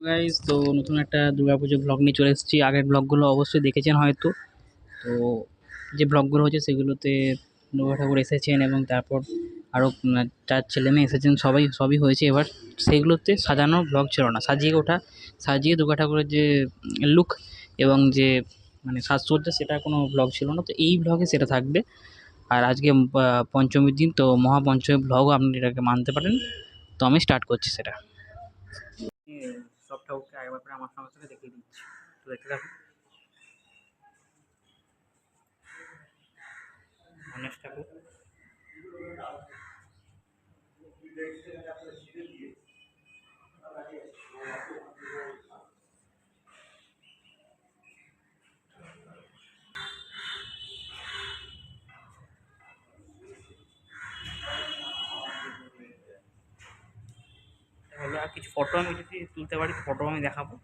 Guys তো নতুন একটা দুর্গাপুজো ব্লগ নিয়ে চলে এসেছি। আগের ব্লগগুলো অবশ্যই দেখেছেন হয়তো। তো যে ব্লগগুলো হচ্ছে সেগুলোতে দুর্গা ঠাকুর এসেছেন এবং তারপর আরও চার ছেলে মেয়ে এসেছেন, সবাই, সবই হয়েছে। এবার সেগুলোতে সাজানো ব্লগ ছিল না। সাজিয়ে ওঠা, সাজিয়ে দুর্গা ঠাকুরের যে লুক এবং যে মানে সাজসজ্জা, সেটা কোনো ব্লগ ছিল না। তো এই ব্লগে সেটা থাকবে। আর আজকে পঞ্চমীর দিন, তো মহাপঞ্চমী ব্লগও আপনি এটাকে মানতে পারেন। তো আমি স্টার্ট করছি সেটা। সব ওকে একবার করে আমার সঙ্গে সঙ্গে দেখিয়ে দিচ্ছি। তো দেখতে থাকুন গণেশ ঠাকুর। কিছু ফটো আমি যদি তুলতে পারি ফটো আমি দেখাবো।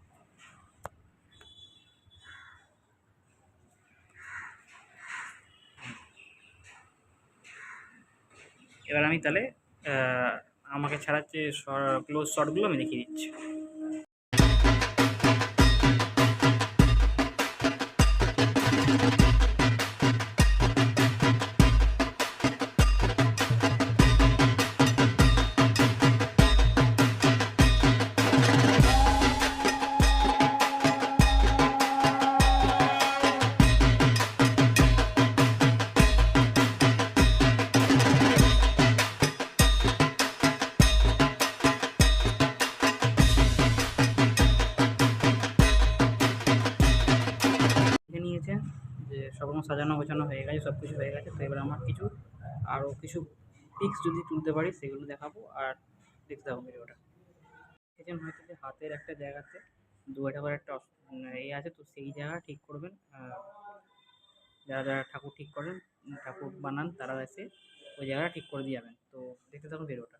এবার আমি তাহলে আমাকে ছাড়া যে ক্লোজ শটগুলো আমি দেখিয়ে দিচ্ছি। যে সব রকম সাজানো গোছানো হয়ে গেছে সব কিছু হয়ে গেছে। তো এবার আমার কিছু আরও কিছু পিক্স যদি তুলতে পারি সেগুলো দেখাবো আর দেখতে থাকব ভিডিওটা। দেখেছেন হয়তো যে হাতের একটা জায়গাতে দুয়াটা করে একটা অস- উম, এ আছে তো সেই জায়গা ঠিক করবেন। যারা যারা ঠাকুর ঠিক করেন ঠাকুর বানান তারা এসে ওই জায়গাটা ঠিক করে দিয়ে যাবেন। তো দেখতে থাকুন ভিডিওটা।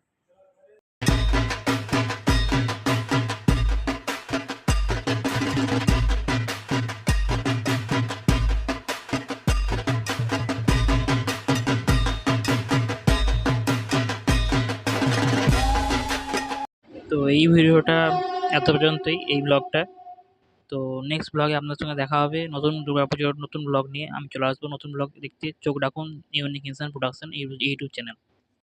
এই ভিডিওটা এত পর্যন্তই, এই ব্লগটা তো নেক্সট ব্লগে আপনার সঙ্গে দেখা হবে। নতুন দুর্গাপুজোর নতুন ব্লগ নিয়ে আমি চলে আসব। নতুন ব্লগ দেখতে। চোখ রাখুন ইউনিক ইনসান প্রোডাকশন ইউটিউব চ্যানেল